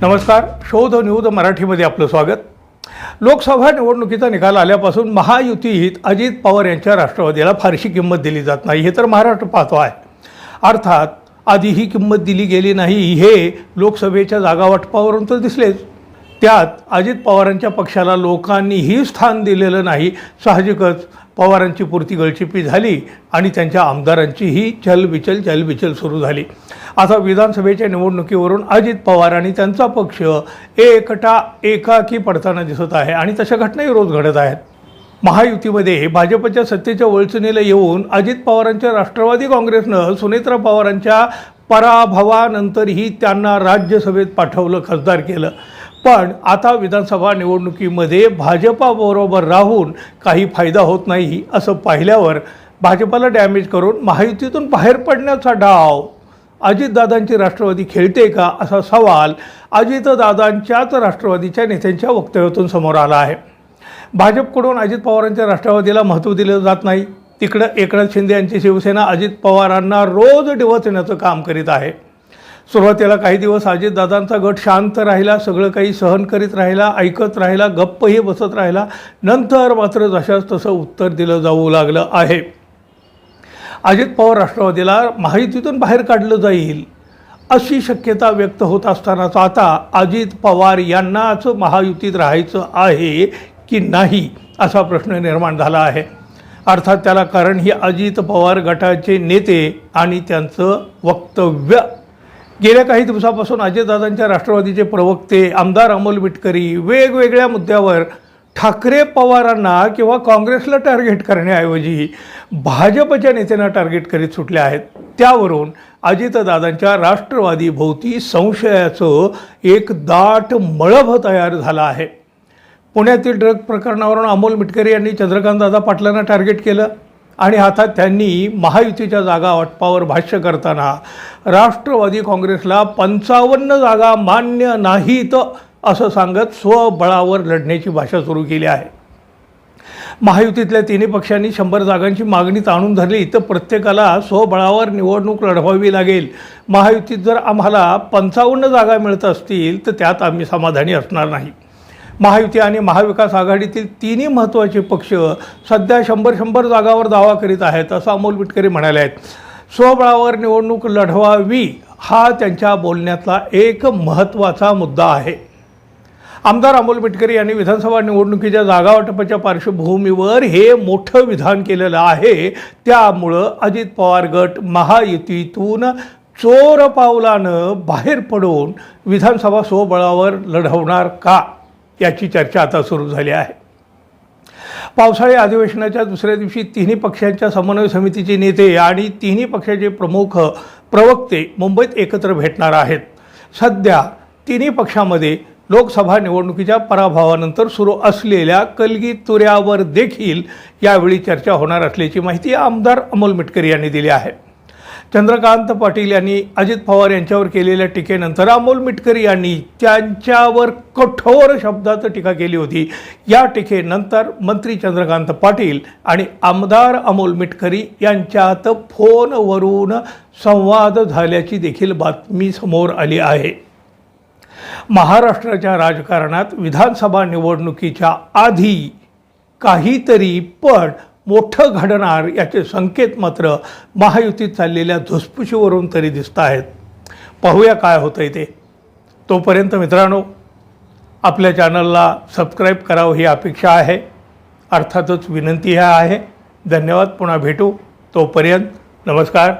नमस्कार शोध न्यूज मराठीमध्ये आपलं स्वागत. लोकसभा निवडणुकीचा निकाल आल्यापासून महायुतीत अजित पवार यांच्या राष्ट्रवादीला फारशी किंमत दिली जात नाही हे तर महाराष्ट्र पाहतो आहे. अर्थात आधी ही किंमत दिली गेली नाही हे लोकसभेच्या जागावाटपावरून तर दिसलेच. त्यात अजित पवारांच्या पक्षाला लोकांनीही स्थान दिलेलं नाही. साहजिकच पवारांची पुरती गळचिपी झाली आणि त्यांच्या आमदारांचीही चलबिचल चलबिचल सुरू झाली. आता विधानसभेच्या निवडणुकीवरून अजित पवार आणि त्यांचा पक्ष एकटा एकाकी पडताना दिसत आहे आणि तशा घटनाही रोज घडत आहेत. महायुतीमध्ये भाजपच्या सत्तेच्या वळचणीला येऊन अजित पवारांच्या राष्ट्रवादी काँग्रेसनं सुनेत्रा पवारांच्या पराभवानंतरही त्यांना राज्यसभेत पाठवलं खासदार केलं. पण आता विधानसभा निवडणुकीमध्ये भाजपाबरोबर राहून काही फायदा होत नाही असं पाहिल्यावर भाजपाला डॅमेज करून महायुतीतून बाहेर पडण्याचा डाव. अजितदादांची राष्ट्रवादी खेळते का असा सवाल अजितदादांच्याच राष्ट्रवादीच्या नेत्यांच्या वक्तव्यातून समोर आला आहे. भाजपकडून अजित पवारांच्या राष्ट्रवादीला महत्त्व दिलं जात नाही. तिकडं एकनाथ शिंदे यांची शिवसेना अजित पवारांना रोज डिवचण्याचं काम करीत आहे. सुरुवातीला काही दिवस अजितदादांचा गट शांत राहिला सगळं काही सहन करीत राहिला ऐकत राहिला गप्पही बसत राहिला. नंतर मात्र जशाच तसं उत्तर दिलं जाऊ लागलं आहे. अजित पवार राष्ट्रवादीला महायुतीतून बाहेर काढलं जाईल अशी शक्यता व्यक्त होत असतानाच आता अजित पवार यांनाच महायुतीत राहायचं आहे की नाही असा प्रश्न निर्माण झाला आहे. अर्थात त्याला कारण ही अजित पवार गटाचे नेते आणि त्यांचं वक्तव्य गेल्या काही दिवसापासून अजितदादांच्या राष्ट्रवादीचे प्रवक्ते आमदार अमोल मिटकरी वेगवेगळ्या मुद्द्यावर ठाकरे पवारांना किंवा काँग्रेसला टार्गेट करण्याऐवजी भाजपच्या नेत्यांना टार्गेट करीत सुटले आहेत. त्यावरून अजितदादांच्या राष्ट्रवादी भोवती संशयाचं एक दाट मळभ तयार झालं आहे. पुण्यातील ड्रग प्रकरणावरून अमोल मिटकरी यांनी चंद्रकांतदादा पाटलांना टार्गेट केलं. आणि आता त्यांनी महायुतीच्या जागा वाटपावर भाष्य करताना राष्ट्रवादी काँग्रेसला पंचावन्न जागा मान्य नाहीत असं सांगत स्वबळावर लढण्याची भाषा सुरू केली आहे. महायुतीतल्या तिन्ही पक्षांनी शंभर जागांची मागणी ताणून धरली तर प्रत्येकाला स्वबळावर निवडणूक लढवावी लागेल. महायुतीत जर आम्हाला पंचावन्न जागा मिळत असतील तर त्यात आम्ही समाधानी असणार नाही. महायुती आणि महाविकास आघाडीतील तिन्ही महत्त्वाचे पक्ष सध्या शंभर शंभर जागावर दावा करीत आहेत असं अमोल मिटकरी म्हणाले आहेत. स्वबळावर निवडणूक लढवावी हा त्यांच्या बोलण्यातला एक महत्त्वाचा मुद्दा आहे. आमदार अमोल मिटकरी यांनी विधानसभा निवडणुकीच्या जागा वाटपाच्या पार्श्वभूमीवर हे मोठं विधान केलेलं आहे. त्यामुळं अजित पवार गट महायुतीतून चोर पावलानं बाहेर पडून विधानसभा स्वबळावर लढवणार का? याची चर्चा आता सुरू झाली आहे. पावसाळी अधिवेशनाच्या दुसऱ्या दिवशी तिन्ही पक्षांच्या समन्वय समितीचे नेते आणि तिन्ही पक्षाचे प्रमुख प्रवक्ते मुंबईत एकत्र भेटणार आहेत. सध्या तिन्ही पक्षामध्ये लोकसभा निवडणुकीच्या पराभवानंतर सुरू असलेल्या कलगी तुऱ्यावर देखील यावेळी चर्चा होणार असल्याची माहिती आमदार अमोल मिटकरी यांनी दिली आहे. चंद्रकांत पाटील यांनी अजित पवार यांच्यावर केलेल्या टीकेनंतर अमोल मिटकरी यांनी त्यांच्यावर कठोर शब्दात टीका केली होती. या टीकेनंतर मंत्री चंद्रकांत पाटील आणि आमदार अमोल मिटकरी यांच्यात फोनवरून संवाद झाल्याची देखील बातमी समोर आली आहे. महाराष्ट्राच्या राजकारणात विधानसभा निवडणुकीच्या आधी काहीतरी पण मोठं घडणार याचे संकेत मात्र महायुतीत चाललेल्या धुसफुशीवरून तरी दिसत आहेत. पाहूया काय होतं आहे ते तोपर्यंत मित्रांनो आपल्या चॅनलला सबस्क्राईब करावं ही अपेक्षा आहे. अर्थातच विनंती ह्या आहे. धन्यवाद पुन्हा भेटू. तोपर्यंत नमस्कार.